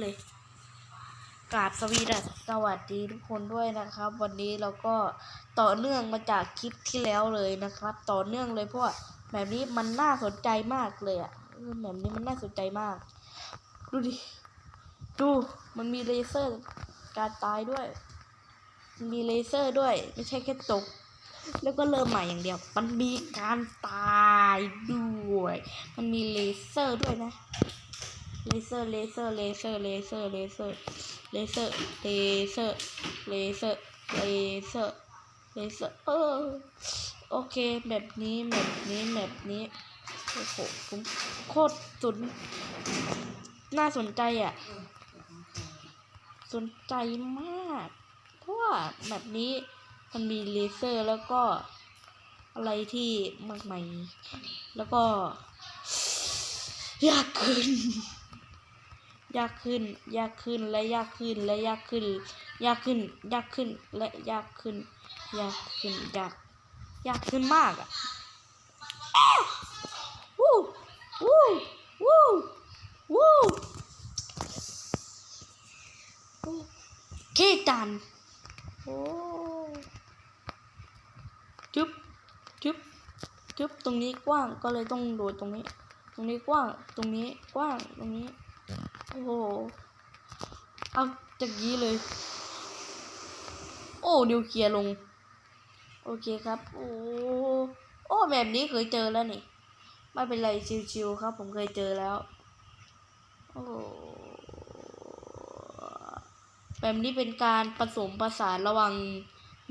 เลย กราบสวีดัสสวัสดีทุกคนด้วยนะครับ วันนี้เราก็ต่อเนื่องมาจากคลิปที่แล้วเลยนะครับ ต่อเนื่องเลยเพราะว่าแบบนี้มันน่าสนใจมากเลยอะเออแบบนี้มันน่าสนใจมาก ดูดิ ดูมันมีเลเซอร์การตายด้วย มีเลเซอร์ด้วย ไม่ใช่แค่ตกแล้วก็เริ่มใหม่อย่างเดียว มันมีการตายด้วย มันมีเลเซอร์ด้วยนะ เลเซอร์ เลเซอร์ เลเซอร์ เลเซอร์ เลเซอร์ เลเซอร์ เลเซอร์ เลเซอร์ เลเซอร์ เลเซอร์ เออ โอเค แบบนี้ แบบนี้ แบบนี้ โอ้โหผมโคตรสุด น่าสนใจอะ สนใจมาก เพราะว่าแบบนี้มันมีเลเซอร์แล้วก็อะไรที่มากมายแล้วก็ ยากขึ้น ยากขึ้น ยากขึ้นและยากขึ้นและยากขึ้น ยากขึ้น ยากขึ้นและยากขึ้น ยากขึ้นยากยากขึ้นมากอะอ้าววู้วู้วู้วู้โอ้เคจันโอ้จึ๊บจึ๊บจึ๊บตรงนี้กว้างก็เลยต้องโดดตรงนี้ ตรงนี้กว้าง ตรงนี้กว้าง ตรงนี้ โอ้โหเอาจากนี้เลย โอ้นิวเคลียร์ลง โอเคครับ โอ้โอ้แบบนี้เคยเจอแล้วนี่ ไม่เป็นไรชิวๆครับ ผมเคยเจอแล้ว โอ้แบบนี้เป็นการผสมผสานระหว่าง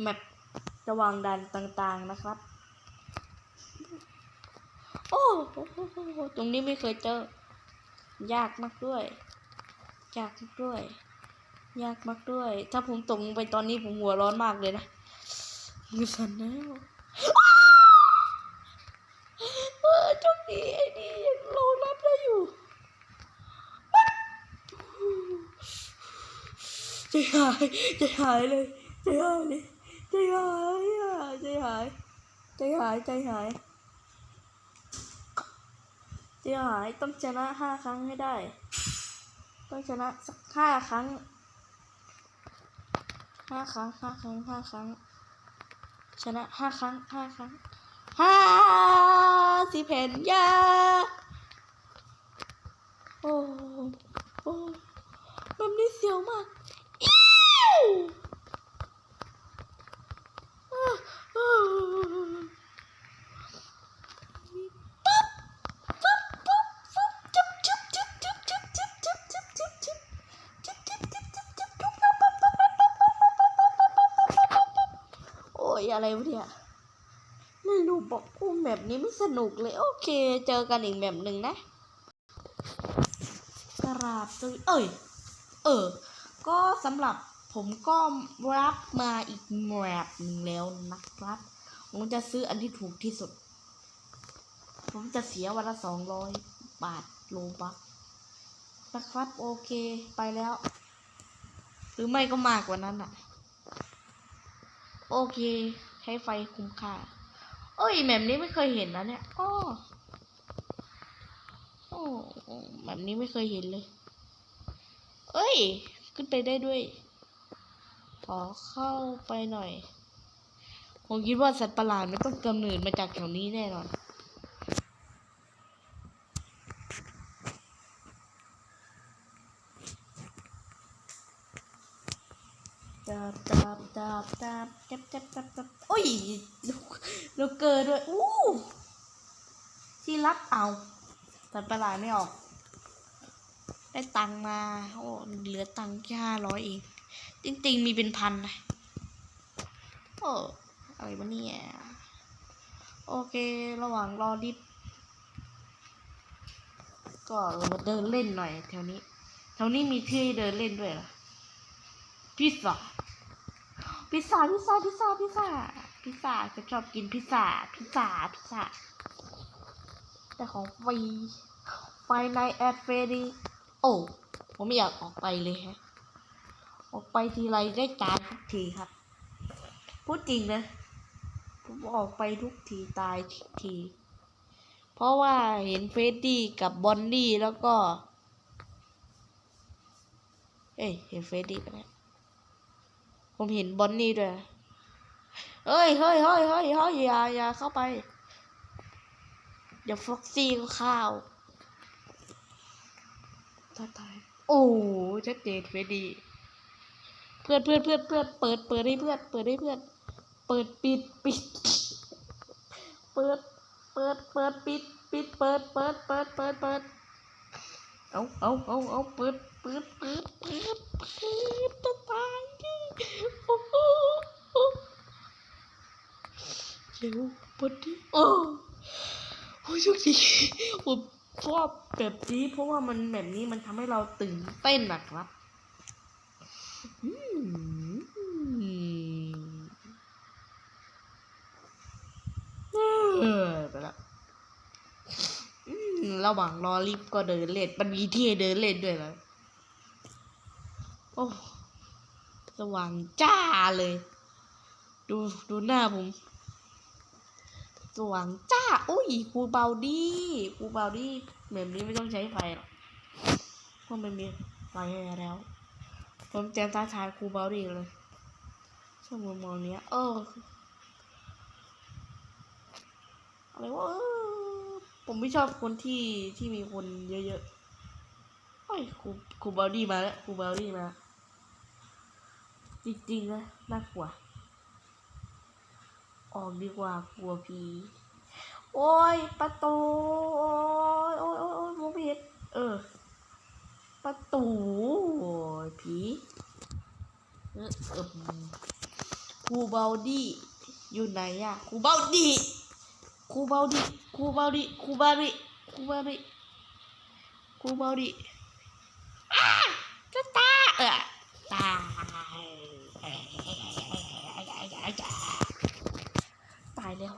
แมประหว่างดันต่างๆนะครับ โอ้ ตรงนี้ไม่เคยเจอ ยากมากด้วย ยากด้วย ยากมากด้วย ถ้าผมตกลงไปตอนนี้ผมหัวร้อนมากเลยนะมือสั่นแล้วเออโชคดีไอ้นี่ยังโลรับได้อยู่ใจหายใจหายเลยใจหายเลยใจหายอะใจหายใจหายใจหายใจหายต้องชนะห้าครั้งให้ได้ ต้องชนะสักห้าครั้งห้าครั้งห้าครั้งห้าครั้ง ชนะห้าครั้งห้าครั้งห้าสิเพนยาโอ้โอ้แบบนี้เสียวมากอิ้ว อะไรวะเนี่ยไม่รู้บอกกูแบบนี้ไม่สนุกเลย โอเค เจอกันอีกแบบหนึ่งนะกราบตัวเอ้ย เออ ก็สำหรับผมก็รับมาอีกแบบหนึ่งแล้วนะครับ ผมจะซื้ออันที่ถูกที่สุด ผมจะเสียวันละสองร้อยบาทโลบักนะครับ โอเคไปแล้ว หรือไม่ก็มากกว่านั้นอะ โอเค ใช้ไฟคุ้มค่าเอ้ยแบบนี้ไม่เคยเห็นนะเนี่ยอ้อโอ้แบบนี้ไม่เคยเห็นเลย เอ้ย ขึ้นไปได้ด้วย ขอเข้าไปหน่อย ผมคิดว่าสัตว์ประหลาดมันต้องกำเนิดมาจากแถวนี้แน่นอน จับจับจับจับจับจับจับจับโอ้ยลูกลูกเกิดด้วยอู้ที่รับเอาแต่ประหลาดไม่ออก ได้ตังมาโอ้เหลือตังแค่ห้าร้อยเองจริงๆมีเป็นพันนะโอ้อะไรวะเนี่ยโอเคระหว่างรอดิฟก็เดินเล่นหน่อยแถวนี้แถวนี้มีที่เดินเล่นด้วยเหรอ พิซซ่าพิซซ่าพิซซ่าพิซซ่าพิซซ่าพิซซ่าจะชอบกินพิซซ่าพิซซ่าพิซซ่าแต่ของฟรีไฟในแอดเฟรีโอ้ผมไม่อยากออกไปเลยฮะออกไปทีไรได้ตายทุกทีครับ พูดจริงนะผมออกไปทุกทีตายทุกที เพราะว่าเห็นเฟรดดี้กับบอนนี่แล้วก็ เอ้ยเห็นเฟรดดี้ไปะเนี่ย ผมเห็นบอนนี่ด้วยเอ้ยเฮ้ยเฮ้ยเฮ้ยเฮ้ยอย่าอย่าเข้าไป เดี๋ยวฟ็อกซี่ข้าวท้าทาย โอ้ชัดเจนเฟดี เพื่อนเพื่อนเพื่อนเพื่อนเปิดเปิดให้เพื่อน เปิดให้เพื่อน เปิดปิดปิด เปิด เปิดเปิดปิดปิด เปิดเปิดเปิดเปิดเปิดเอาเอาเอาเอาเปิดเปิดเปิดเปิดเปิดตาย ดิโอ้โหเร็วปดดิโอ้โหโชคดีผมชอบแบบนี้เพราะว่ามันแบบนี้มันทำให้เราตื่นเต้นนะครับอืมไปละระหว่างรอลิฟต์ก็เดินเล่นมันมีที่เดินเล่นด้วยนะโอ้ สว่างจ้าเลย ดูดูหน้าผม สว่างจ้า อุ้ยครูเบาดีครูเบาดีแบบนี้ไม่ต้องใช้ไฟหรอกเพราะมันมีไฟแล้ว ผมแจมท้าทายครูเบาดีเลยช่วงมุมมองเนี้ยเอออะไรวะผมไม่ชอบคนที่ที่มีคนเยอะๆไอ้ยครูครูเบาดี้มาแล้วครูเบาดี้มา จริงๆนะน่ากลัว ออกดีกว่ากลัวผีโอ้ยประตูโอ้ยโอ้ยโอ้ยโอ้ยมองไม่เห็นเออ ประตูโอ้ยผีเออเออครูเบาดี้อยู่ไหนอะครูเบาดี้ครูเบาดิครูเบาดิครูบาดิครูบาดิครูเบาดิอ้าจะตาเออตายตายแล้ว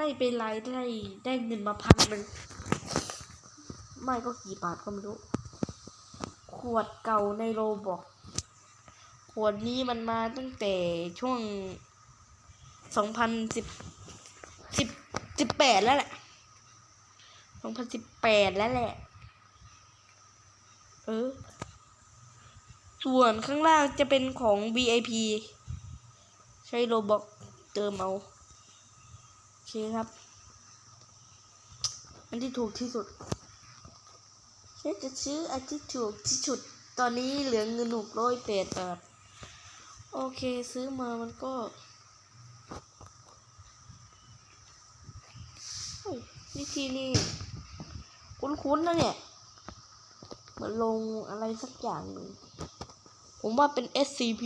ไม่เป็นไรได้ได้เงินมาพันหนึ่งไม่ก็กี่บาทก็ไม่รู้ ขวดเก่าในโรบอกขวดนี้มันมาตั้งแต่ช่วงสองพันสิบสิบสิบแปดแล้วแหละสองพันสิบแปดแล้วแหละ เออ ส่วนข้างล่างจะเป็นของ VIP ใช้โลบอกเติมเอา เคครับ อันที่ถูกที่สุดฉันจะซื้ออันที่ถูกที่สุด ตอนนี้เหลือเงินหนุกร้อยแปดบาทโอเคซื้อมามันก็เฮ้ยวิธีนี่คุ้นๆนะเนี่ย เหมือนลงอะไรสักอย่างหนึ่ง ผมว่าเป็น SCP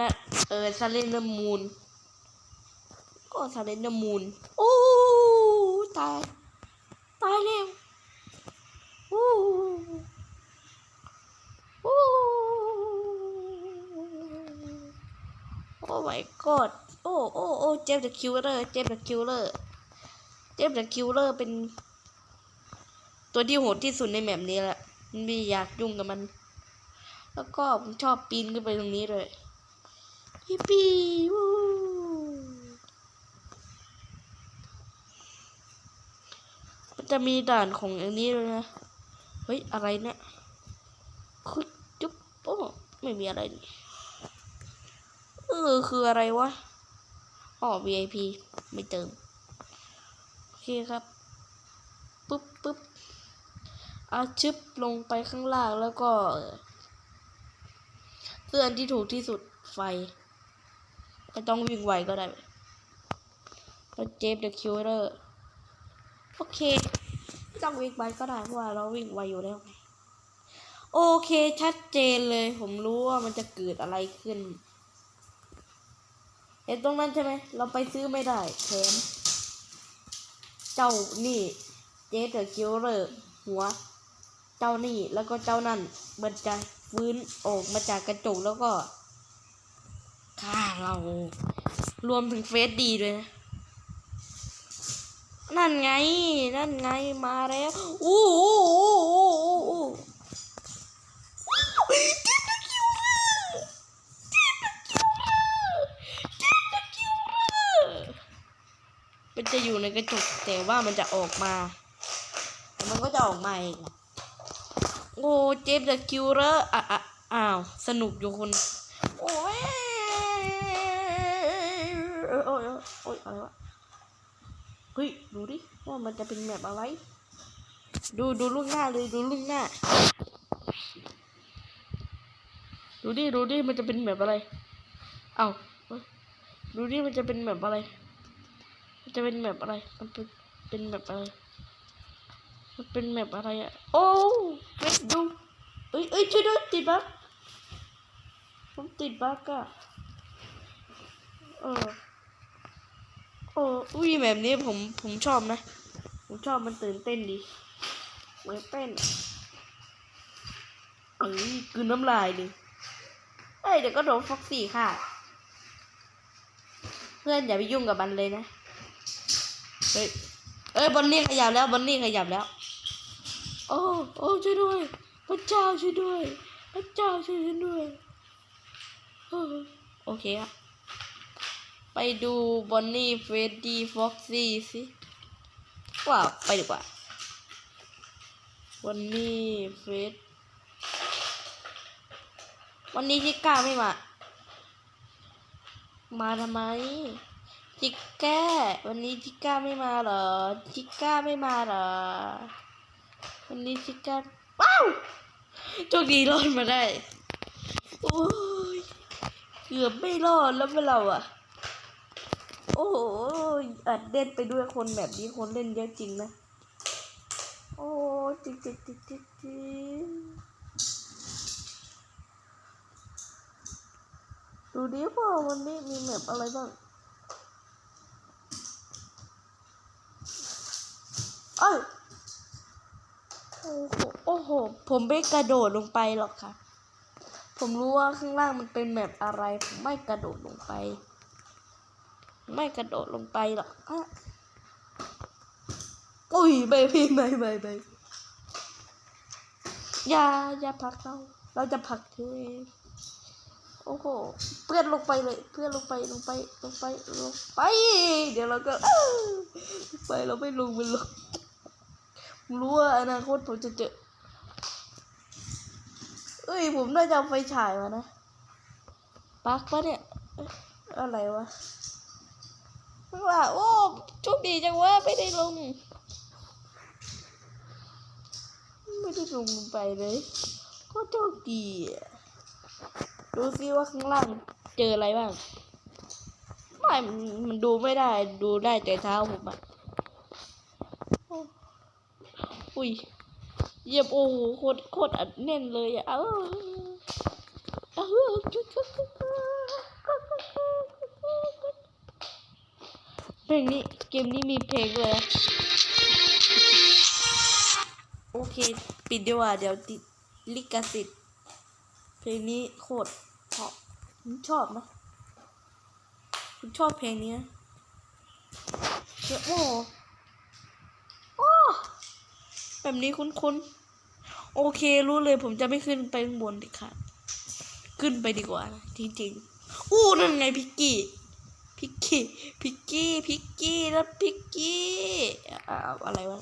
นะ เออซาเลนมูน ก็ซาเลนเดอร์มูนโอ้ตาย ตายแล้วโอ้โอ้โอ้ my god โอ้โอ้โอ้เจฟเดอะคิวเลอร์เจฟเดอะคิวเลอร์เจฟเดอะคิวเลอร์เป็น ตัวที่โหดที่สุดในแมปนี้แหละไม่อยากยุ่งกับมัน แล้วก็ผมชอบปีนขึ้นไปตรงนี้เลยฮิปปี้วู้มัน จะมีด่านของอันนี้ด้วยนะ เฮ้ย อะไรเนี่ยคุดจุ๊บโอ้ไม่มีอะไรนี่เออคืออะไรวะอ๋อ VIP ไม่เติม โอเคครับ ปุ๊บปุ๊บอาชึบลงไปข้างล่างแล้วก็เพื่อนที่ถูกที่สุดไฟ ไม่ต้องวิ่งไวก็ได้แล้วเจฟเดอะคิวเลอร์ โอเค ไม่ต้องวิ่งไวก็ได้เพราะว่าเราวิ่งไวอยู่แล้วไงโอเคชัดเจนเลย ผมรู้ว่ามันจะเกิดอะไรขึ้น เห็นตรงนั้นใช่ไหมเราไปซื้อไม่ได้แถมเจ้านี่เจฟเดอะคิวเลอร์หัว เจ้านี่แล้วก็เจ้านั่นมันจะฟื้นออกมาจากกระจกแล้วก็ฆ่าเรารวมถึงเฟสดีด้วยนะ นั่นไง นั่นไง มาแล้วอู้อู้อู้อู้อู้อู้เจ็บตะคิวเลยเจ็บตะคิวเลยเจ็บตะคิวเลยมันจะอยู่ในกระจกแต่ว่ามันจะออกมา มันก็จะออกมาเองโอ้เจฟเดอะคิวเลอร์อะอะอ้าว สนุกอยู่คน โอ้ยโอ้ยโอ้ยอะไรวะ ฮ้ยดูดิว่ามันจะเป็นแบบอะไร ดูดูลูกหน้าเลยดูลูกหน้า ดูดิดูดิมันจะเป็นแบบอะไร เอ้าเฮ้ยดูดิมันจะเป็นแบบอะไร มันจะเป็นแบบอะไร มันเป็นเป็นแบบอะไร มันเป็นแบบอะไรอะโอ้เว็บดูเอ้ยเอ้ยช่วยด้วยติดบั๊กผมติดบั๊กอะเออ โอ้อุ้ยแบบนี้ผมผมชอบนะ ผมชอบมันตื่นเต้นดีเหมือนเต้นเอ้ยกืนน้ำลายดิเอ้ยเดี๋ยวก็โดนฟ็อกซี่ค่ะ เพื่อนอย่าไปยุ่งกับมันเลยนะ เฮ้ยเอ้ยบอนนี่ขยับแล้วบอนนี่ขยับแล้ว โอ้โอ้ช่วยด้วย พระเจ้าช่วยด้วย พระเจ้าช่วยฉันด้วย โอเคอะ ไปดูบอนนี่เฟรดดี้ฟ็อกซี่สิว่าไปดีกว่าบอนนี่เฟรดวันนี้จิก้าไม่มา มาทำไมจิก้า วันนี้จิก้าไม่มาเหรอ จิก้าไม่มาเหรอ วันนี้จิก้า ว้าวโชคดีรอดมาได้ โอ้ย เกือบไม่รอดแล้วเป็นเราอะ โอ้โหอัดเด่นไปด้วยคนแบบนี้คนเล่นเยอะจริงนะ โอ้จริงจริงจริงจริงจริงดูดิว่าวันนี้มีแมปอะไรบ้างเอ้ยโอ้โหโอ้โห ผมไม่กระโดดลงไปหรอกค่ะ ผมรู้ว่าข้างล่างมันเป็นแบบอะไร ผมไม่กระโดดลงไป ไม่กระโดดลงไปหรอกอะอุ้ยไม่พี่ไม่ไม่ไม่อย่าอย่าผลักเรา เราจะผลักเธอเองโอ้โห เพื่อนลงไปเลย เพื่อนลงไปลงไปลงไปลงไป เดี๋ยวเราก็อ้าวไปเราไม่ลงมันลงผมรู้ว่าอนาคตผมจะเจอ เอ้ยผมน่าจะเอาไฟฉายมานะปลักปะเนี่ยเอ๊ะอะไรวะ ข้างล่า โอ้โชคดีจังวะไม่ได้ลง ไม่ได้ลงไปเลยก็โชคดีดูซิว่าข้างล่างเจออะไรบ้างไม่มันดูไม่ได้ ดูได้แต่เท้าผมอะอุ้ยเยียบโอ้โหโคตรโคตรอัดแน่นเลยอะเออเออ เพลงนี้เกมนี้มีเพลงเลยอะโอเค ปิดดีกว่า เดี๋ยวติดลิขสิทธิ์เพลงนี้โคตรเพราะผมชอบนะผมชอบเพลงนี้นะเดี๋ยวโอ้โอ้แบบนี้คุ้นๆ โอเครู้เลยผมจะไม่ขึ้นไปข้างบนดิค่ะ ขึ้นไปดีกว่านะจริงๆ อู้นั่นไงพิกกี้ กี้พิกกี้พิกกี้แล้วพิกกี้อ่าอะไรวะ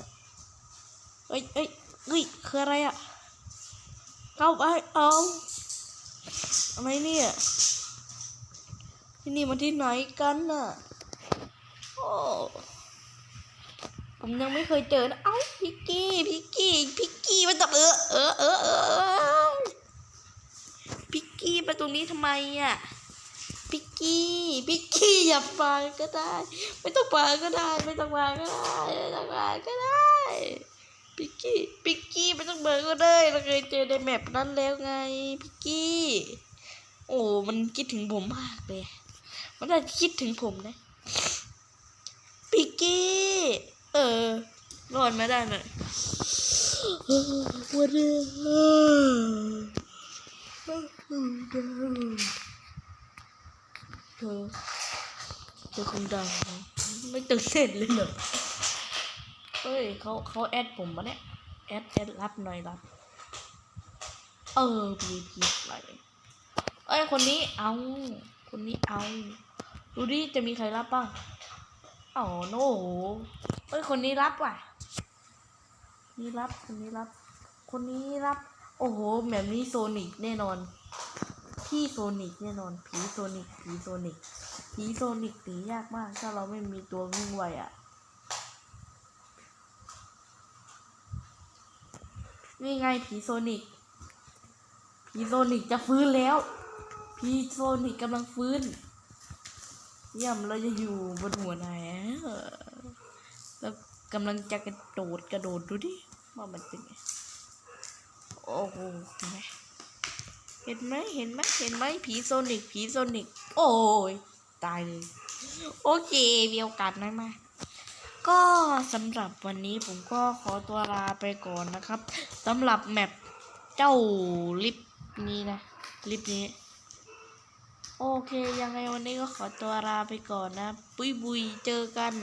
เอ้ยเอ้ยเฮ้ยคืออะไรอะเข้าไปเอาอะไรเนี่ยที่นี่มันที่ไหนกันน่ะโอ้ผมยังไม่เคยเจอนะเอ้าพิกกี้พิกกี้พิกกี้มาจากเออเออเออเออพิกกี้มาตรงนี้ทำไมอะ กกี้พิกกี้อย่าฟังก็ได้ ไม่ต้องฟังก็ได้ ไม่ต้องฟังก็ได้ไม่ต้องฟังก็ได้พิกกี้พิกกี้ไม่ต้องเบิร์ก็ได้เราเคยเจอในแมปนั้นแล้วไงพิกกี้โอ้มันคิดถึงผมมากเลยมันน่าจะคิดถึงผมนะพิกกี้เออรอดมาได้หน่อยวันนี้ เธอเธอคงดังไม่ตื่นเต้นเลยเหรอเฮ้ยเขาเขาแอดผมมาเนี่ยแอดแอดรับหน่อยรับเออพีพีอะไรเอ้ยคนนี้เอาคนนี้เอาดูดิจะมีใครรับบ้างอ๋อโน้เอ้ยคนนี้รับว่ะนี่รับคนนี้รับ คนนี้รับ โอ้โหแบบนี้โซนิกแน่นอน พี่โซนิกแน่นอนผีโซนิกผีโซนิกผีโซนิกหนียากมาก ถ้าเราไม่มีตัววิ่งไวอะ่ะนี่ไงผีโซนิกผีโซนิกจะฟื้นแล้วผีโซนิกกำลังฟื้นเยี่ยมเราจะอยู่บนหัวไหนแล้วกำลังจะกระโดดกระโดดดูดิว่ามันเป็นไงโอ้โหเห็นไหม เห็นไหมเห็นไหมเห็นไหมผีโซนิกผีโซนิก โอ้ยตายเลย โอเคมีโอกาสน้อยมากก็สำหรับวันนี้ผมก็ขอตัวลาไปก่อนนะครับสำหรับแมปเจ้าลิฟนี้นะลิฟนี้ โอเคยังไงวันนี้ก็ขอตัวลาไปก่อนนะบุยบุยเจอกัน